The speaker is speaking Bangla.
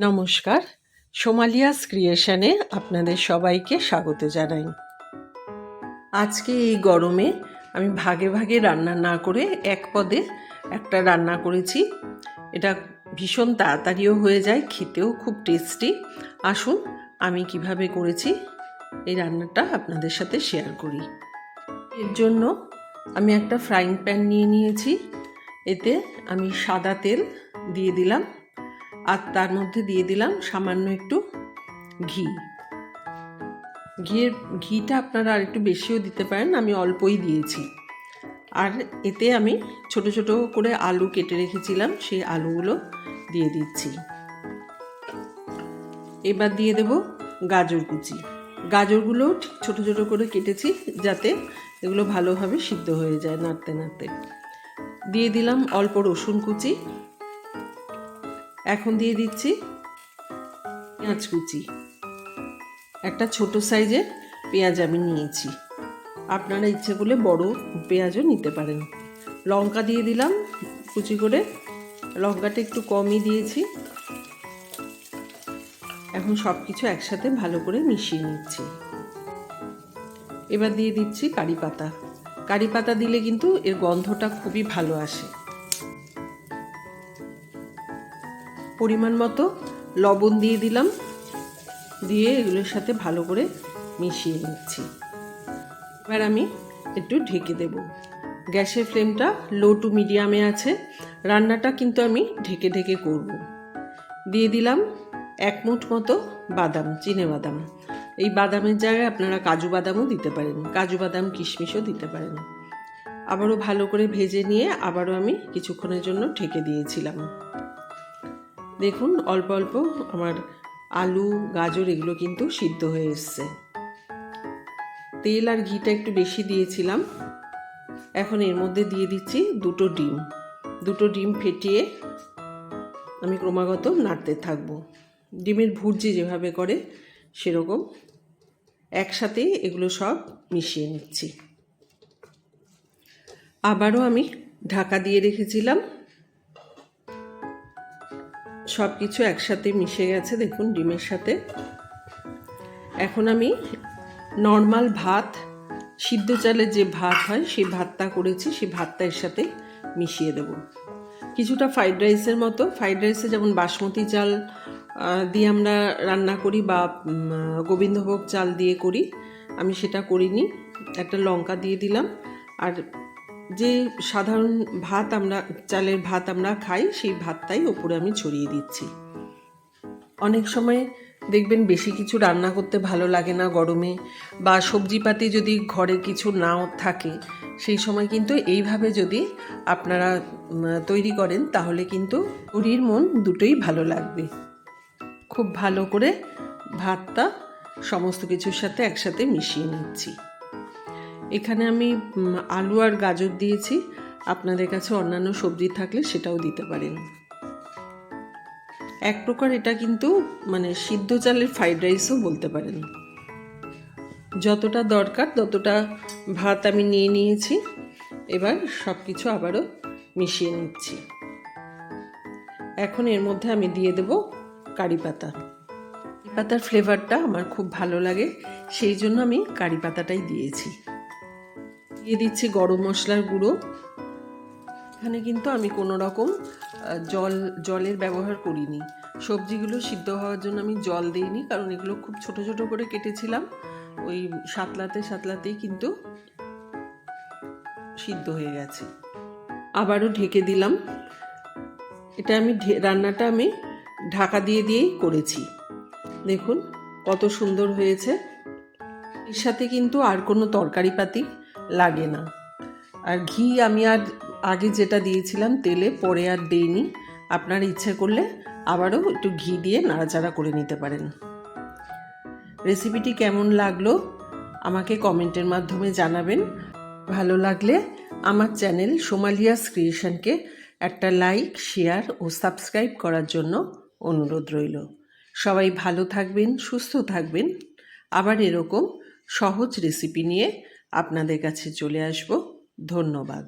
নমস্কার। সোমালিয়াস ক্রিয়েশনে আপনাদের সবাইকে স্বাগত জানাই। আজকে এই গরমে আমি ভাগে ভাগে রান্না না করে এক পদে একটা রান্না করেছি। এটা ভীষণ তাড়াতাড়িও হয়ে যায়, খেতেও খুব টেস্টি আসুন, আমি কীভাবে করেছি এই রান্নাটা আপনাদের সাথে শেয়ার করি। এর জন্য আমি একটা ফ্রাইং প্যান নিয়ে নিয়েছি। এতে আমি সাদা তেল দিয়ে দিলাম। আর তার মধ্যে দিয়ে দিলাম সামান্য একটু ঘি। ঘিয়ের ঘিটা আপনারা আর একটু বেশিও দিতে পারেন, আমি অল্পই দিয়েছি। আর এতে আমি ছোট ছোট করে আলু কেটে রেখেছিলাম, সেই আলুগুলো দিয়ে দিচ্ছি। এবার দিয়ে দেব গাজর কুচি। গাজরগুলো ঠিক ছোটো ছোটো করে কেটেছি যাতে এগুলো ভালোভাবে সিদ্ধ হয়ে যায় নাড়তে নাড়তে। দিয়ে দিলাম অল্প রসুন কুচি এখন দিয়ে দিচ্ছি পেঁয়াজ কুচি। একটা ছোট সাইজের পেঁয়াজ আমি নিয়েছি। আপনারা ইচ্ছে করলে বড় পেঁয়াজও নিতে পারেন। লঙ্কা দিয়ে দিলাম কুচি করে। লঙ্কাটা একটু কমই দিয়েছি। এখন সব কিছু একসাথে ভালো করে মিশিয়ে নিচ্ছি। এবার দিয়ে দিচ্ছি কারি পাতা। কারি পাতা দিলে কিন্তু এর গন্ধটা খুবই ভালো আসে। পরিমাণ মতো লবণ দিয়ে দিলাম। দিয়ে এগুলোর সাথে ভালো করে মিশিয়ে নিচ্ছি। এবার আমি একটু ঢেকে দেব। গ্যাসের ফ্লেমটা লো টু মিডিয়ামে আছে। রান্নাটা কিন্তু আমি ঢেকে ঢেকে করব। দিয়ে দিলাম এক মুঠ মতো বাদাম, চিনে বাদাম। এই বাদামের জায়গায় আপনারা কাজু বাদামও দিতে পারেন। কাজু বাদাম, কিশমিশও দিতে পারেন। আবারও ভালো করে ভেজে নিয়ে আবারও আমি কিছুক্ষণের জন্য ঢেকে দিয়েছিলাম। দেখুন, অল্প অল্প আমার আলু, গাজর এগুলো কিন্তু সিদ্ধ হয়ে এসছে। তেল আর ঘিটা একটু বেশি দিয়েছিলাম। এখন এর মধ্যে দিয়ে দিচ্ছি দুটো ডিম। দুটো ডিম ফেটিয়ে আমি ক্রমাগত নাড়তে থাকব। ডিমের ভুর্জি যেভাবে করে সেরকম। একসাথে এগুলো সব মিশিয়ে নিচ্ছি। আবারও আমি ঢাকা দিয়ে রেখেছিলাম। সব কিছু একসাথে মিশে গেছে, দেখুন ডিমের সাথে। এখন আমি নর্মাল ভাত, সিদ্ধ চালের যে ভাত হয়, সেই ভাতটা করেছি, সেই ভাতটা এর সাথে মিশিয়ে দেব। কিছুটা ফ্রাইড রাইসের মতো ফ্রাইড রাইসে যেমন বাসমতি চাল দিয়ে আমরা রান্না করি বা গোবিন্দভোগ চাল দিয়ে করি, আমি সেটা করিনি, একটা লঙ্কা দিয়ে দিলাম, আর যে সাধারণ ভাত আমরা, চালের ভাত আমরা খাই, সেই ভাতটাই ওপরে আমি ছড়িয়ে দিচ্ছি। অনেক সময় দেখবেন বেশি কিছু রান্না করতে ভালো লাগে না গরমে, বা সবজিপাতি যদি ঘরে কিছু নাও থাকে, সেই সময় কিন্তু এইভাবে যদি আপনারা তৈরি করেন, তাহলে কিন্তু শরীর, মন দুটোই ভালো লাগবে। খুব ভালো করে ভাতটা সমস্ত কিছুর সাথে একসাথে মিশিয়ে নিচ্ছি। এখানে আমি আলু আর গাজর দিয়েছি। আপনাদের কাছে অন্যান্য সবজি থাকলে সেটাও দিতে পারেন। এক প্রকার এটা কিন্তু মানে সিদ্ধ চালের ফ্রাইড রাইসও বলতে পারেন। যতটা দরকার ততটা ভাত আমি নিয়ে নিয়েছি। এবার সব কিছু আবারও মিশিয়ে নিচ্ছি। এখন এর মধ্যে আমি দিয়ে দেব কারি পাতা। কারি পাতার ফ্লেভারটা আমার খুব ভালো লাগে, সেই জন্য আমি কারি পাতাটাই দিয়েছি। দিয়ে দিচ্ছি গরম মশলার গুঁড়ো। এখানে কিন্তু আমি কোনো রকম জল, জলের ব্যবহার করিনি। সবজিগুলো সিদ্ধ হওয়ার জন্য আমি জল দিইনি, কারণ এগুলো খুব ছোট ছোট করে কেটেছিলাম। ওই সাতলাতে, সাতলাতেই কিন্তু সিদ্ধ হয়ে গেছে। আবারও ঢেকে দিলাম। এটা আমি রান্নাটা আমি ঢাকা দিয়ে দিয়েই করেছি। দেখুন কত সুন্দর হয়েছে। এর সাথে কিন্তু আর কোনো তরকারি পাতি লাগে না। আর ঘি আমি আর আগে যেটা দিয়েছিলাম তেলে, পরে আর দেইনি। আপনার ইচ্ছে করলে আবারও একটু ঘি দিয়ে নাড়াচাড়া করে নিতে পারেন। রেসিপিটি কেমন লাগল আমাকে কমেন্টের মাধ্যমে জানাবেন। ভালো লাগলে আমার চ্যানেল সোমালিয়াস ক্রিয়েশনকে একটা লাইক, শেয়ার ও সাবস্ক্রাইব করার জন্য অনুরোধ রইল। সবাই ভালো থাকবেন, সুস্থ থাকবেন। আবার এরকম সহজ রেসিপি নিয়ে আপনাদের কাছে চলে আসব। ধন্যবাদ।